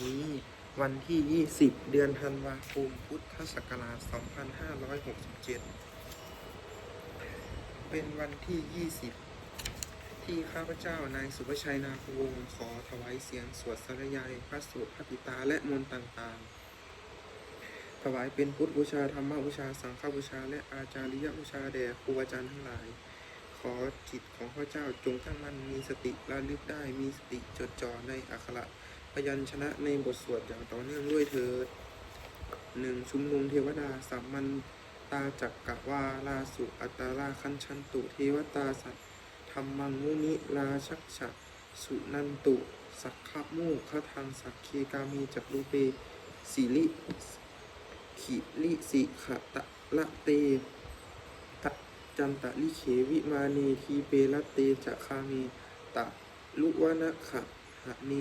นี้วันที่ 20 เดือนธันวาคม พุทธศักราช 2567 เป็นวันที่ 20 ที่ข้าพเจ้านายสุภชัยนาควงศ์ขอถวายเสียงสวดสรยายพระสูตรพระปิตาและมนต์ต่างๆ ถวายเป็นพุทธบูชาธรรมบูชา สังฆบูชา และอาจาริยบูชาแด่ครูอาจารย์ทั้งหลาย ขอจิตของข้าพเจ้าจงตั้งมั่นมีสติระลึกได้มีสติจดจ่อในอักขระ พยัญชนะในบทสวดอย่างต่อเนื่องด้วยเถิดหนึ่งชุมนุมเทวดาสัมมันตาจักกะวาลาสุอัตตาราคันชันตุเทวตาสัตธรรมังมุนิลาชักฉะสุนันตุ สักขะโมคทางสักเคกามีจักรูเปสิลิขิลิสิขะตะละเตตะจันตะลิเขวิมาเนทีเปรตเตจะคามีตะลุวนะขะหะเน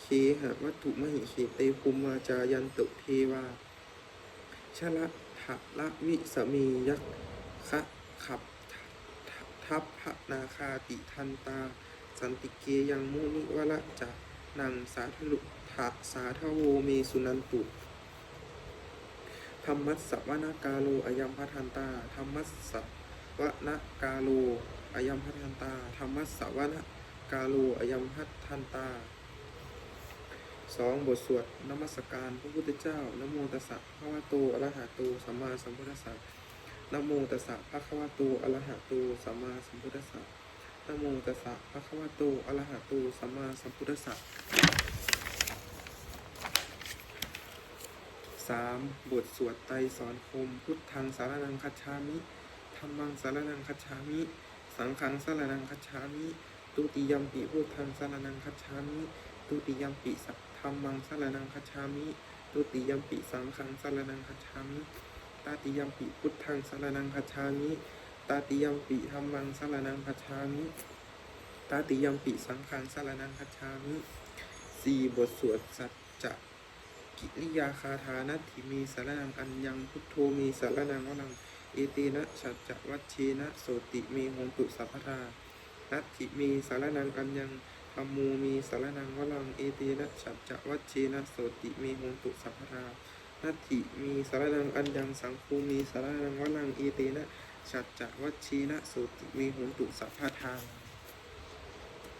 เคหะวัตถุมหิเขเตภูมิมาจายันตุเทวาชละทะละวิสมียักคะขับทัพพะนาคาติทันตา สันติเกยังมุนิวละจะนังสาธลุทะสาทโวเมสุนันตุธรรมัสสวนากาโลอายัมพัทันตาธรรมัสสวนากาโลอายัมพัทันตาธรรมัสสวนากาโลอายัมพัทันตา สองบทสวดนมัสการพระพุทธเจ้านโมตัสสะภะคะวะโตอรหะโตสัมมาสัมพุทธัสสะนโมตัสสะภะคะวะโตอรหะโตสัมมาสัมพุทธัสสะนโมตัสสะภะคะวะโตอรหะโตสัมมาสัมพุทธัสสะสามบทสวดไตรสอนคม พุทธังสารนังคัจฉามิธรรมังสารนังคัจฉามิ สังฆังสารนังคัจฉามิ ตุติยมปิพุทธังสารนังคัจฉามิ ตุติยมปิสัพ ธรรมังสารนังคัจฉามิตุติยมปิสังฆังสารนังคัจฉามิตาติยมปิพุทธังสารนังคัจฉามิตาติยมปิธรรมังสารนังคัจฉามิตาติยมปิสังฆังสารนังคัจฉามิสี่บทสวดสัจจะกิริยาคาทานัตถิมีสารนังอัญญังพุทโธมีสารนังวลังเอเตนะฉัจจวัชเชนะโสติมีหนตุสัพพทานัตถิมีสารนังอัญญัง อมูมีสารนังวลังเอตีนะฉัจะวัชเชนะโสติมีหนตุสัพพรานัตถิมีสารนังอันยังสังคูมีสารนังวลังเอตีนะฉัจะวัชเชนะโสติมีหนตุสัพพทา